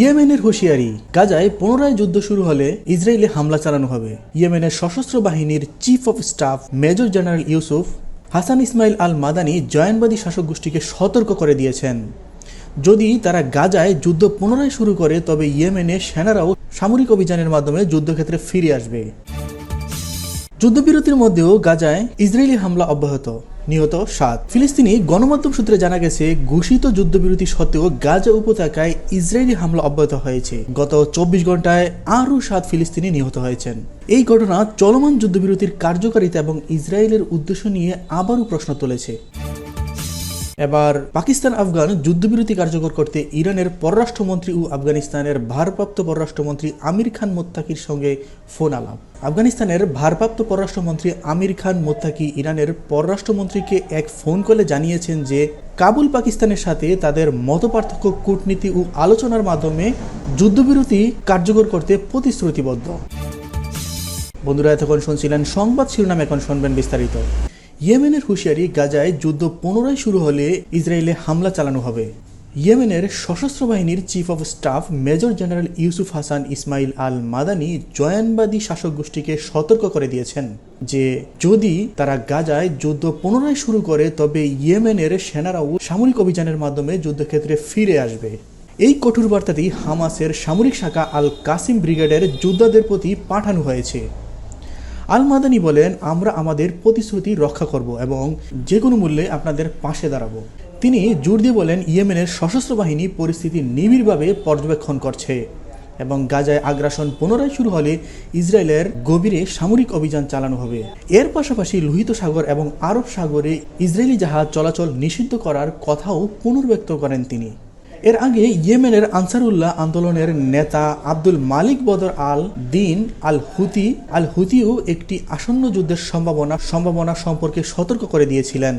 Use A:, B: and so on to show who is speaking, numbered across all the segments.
A: ইয়েমেনের হুঁশিয়ারি, গাজায় পুনরায় যুদ্ধ শুরু হলে ইসরায়েলে হামলা চালানো হবে। ইয়েমেনের সশস্ত্র বাহিনীর chief of staff major general Yusuf Hassan Ismail al Madani জয়ানবাদী শাসক গোষ্ঠীকে সতর্ক করে দিয়েছেন। যদি তারা গাজায় যুদ্ধ পুনরায় শুরু করে, তবে ইয়েমেনে সেনারাও সামরিক অভিযানের মাধ্যমে যুদ্ধক্ষেত্রে ফিরে আসবে। যুদ্ধবিরতির মধ্যেও গাজায় ইসরায়েলি হামলা অব্যাহত। নিহত সাত। ফিলিস্তিনি গণমাধ্যম সূত্রে জানা গেছে, ঘোষিত যুদ্ধবিরতি সত্ত্বেও গাজা উপত্যকায় ইসরায়েলি হামলা অব্যাহত হয়েছে। গত চব্বিশ ঘন্টায় আরও সাত ফিলিস্তিনি নিহত হয়েছেন। এই ঘটনা চলমান যুদ্ধবিরতির কার্যকারিতা এবং ইসরায়েলের উদ্দেশ্য নিয়ে আবারও প্রশ্ন তুলেছে। এবার পাকিস্তান আফগান যুদ্ধবিরতি কার্যকর করতে ইরানের পররাষ্ট্রমন্ত্রী ও আফগানিস্তানের ভারপ্রাপ্ত পররাষ্ট্রমন্ত্রী আমির খান মোত্তাকির সঙ্গে ফোন আলাপ। আফগানিস্তানের ভারপ্রাপ্ত পররাষ্ট্রমন্ত্রী আমির খান মোত্তাকি ইরানের পররাষ্ট্রমন্ত্রীকে এক ফোন কলে জানিয়েছেন যে, কাবুল পাকিস্তানের সাথে তাদের মতপার্থক্য কূটনীতি ও আলোচনার মাধ্যমে যুদ্ধবিরতি কার্যকর করতে প্রতিশ্রুতিবদ্ধ। বন্ধুরা, এতক্ষণ শুনছিলেন সংবাদ শিরোনাম, এখন শুনবেন বিস্তারিত। ইয়েমেনের হুঁশিয়ারি গাজায় যুদ্ধ পুনরায় শুরু হলে ইসরায়েলে হামলা চালানো হবে। ইয়েমেনের সশস্ত্র বাহিনীর chief of staff major general Yusuf Hassan Ismail al Madani জয়ানবাদী শাসক গোষ্ঠীকে সতর্ক করে দিয়েছেন যে, যদি তারা গাজায় যুদ্ধ পুনরায় শুরু করে, তবে ইয়েমেনের সেনারাও সামরিক অভিযানের মাধ্যমে যুদ্ধক্ষেত্রে ফিরে আসবে। এই কঠোর বার্তাটি হামাসের সামরিক শাখা আল কাসিম ব্রিগেডের যোদ্ধাদের প্রতি পাঠানো হয়েছে। আল মাদানি বলেন, আমরা আমাদের প্রতিশ্রুতি রক্ষা করব এবং যে কোনো মূল্যে আপনাদের পাশে দাঁড়াবো। তিনি জোর দিয়ে বলেন, ইয়েমেনের সশস্ত্র বাহিনী পরিস্থিতি নিবিড়ভাবে পর্যবেক্ষণ করছে এবং গাজায় আগ্রাসন পুনরায় শুরু হলে ইসরায়েলের গভীরে সামরিক অভিযান চালানো হবে। এর পাশাপাশি লোহিত সাগর এবং আরব সাগরে ইসরায়েলি জাহাজ চলাচল নিষিদ্ধ করার কথাও পুনর্ব্যক্ত করেন তিনি। এর আগে ইয়েমেনের আনসারুল্লাহ আন্দোলনের নেতা আব্দুল মালিক বদর আল দিন আল হুতি, আল হুতিও একটি আসন্ন যুদ্ধের সম্ভাবনা সম্ভাবনা সম্পর্কে সতর্ক করে দিয়েছিলেন।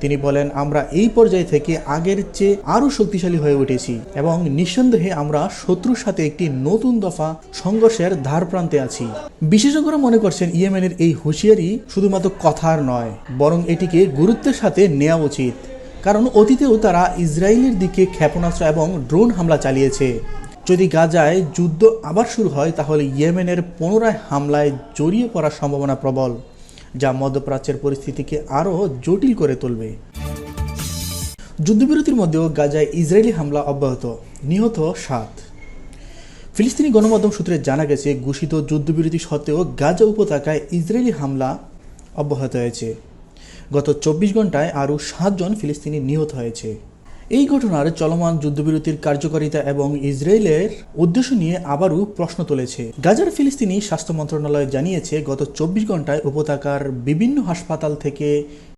A: তিনি বলেন, আমরা এই পর্যায় থেকে আগের চেয়ে আরও শক্তিশালী হয়ে উঠেছি এবং নিঃসন্দেহে আমরা শত্রুর সাথে একটি নতুন দফা সংঘর্ষের ধার প্রান্তে আছি। বিশেষজ্ঞরা মনে করছেন, ইয়েমেনের এই হুঁশিয়ারি শুধুমাত্র কথার নয়, বরং এটিকে গুরুত্বের সাথে নেওয়া উচিত। কারণ অতীতেও তারা ইসরায়েলের দিকে ক্ষেপণাস্ত্র এবং ড্রোন হামলা চালিয়েছে। যদি গাজায় যুদ্ধ আবার শুরু হয়, তাহলে ইয়েমেনের পুনরায় হামলায় জড়িয়ে পড়ার সম্ভাবনা প্রবল, যা মধ্যপ্রাচ্যের পরিস্থিতিকে আরও জটিল করে তুলবে। যুদ্ধবিরতির মধ্যেও গাজায় ইসরায়েলি হামলা অব্যাহত। নিহত সাত। ফিলিস্তিনি গণমাধ্যম সূত্রে জানা গেছে, ঘোষিত যুদ্ধবিরতি সত্ত্বেও গাজা উপত্যকায় ইসরায়েলি হামলা অব্যাহত হয়েছে গত চব্বিশ ঘন্টায় আরও সাতজন ফিলিস্তিনি নিহত হয়েছে। এই ঘটনার চলমান যুদ্ধবিরতির কার্যকারিতা এবং ইসরায়েলের উদ্দেশ্য নিয়ে আবারও প্রশ্ন তুলেছে। গাজার ফিলিস্তিনি স্বাস্থ্য মন্ত্রণালয় জানিয়েছে, গত চব্বিশ ঘন্টায় উপত্যকার বিভিন্ন হাসপাতাল থেকে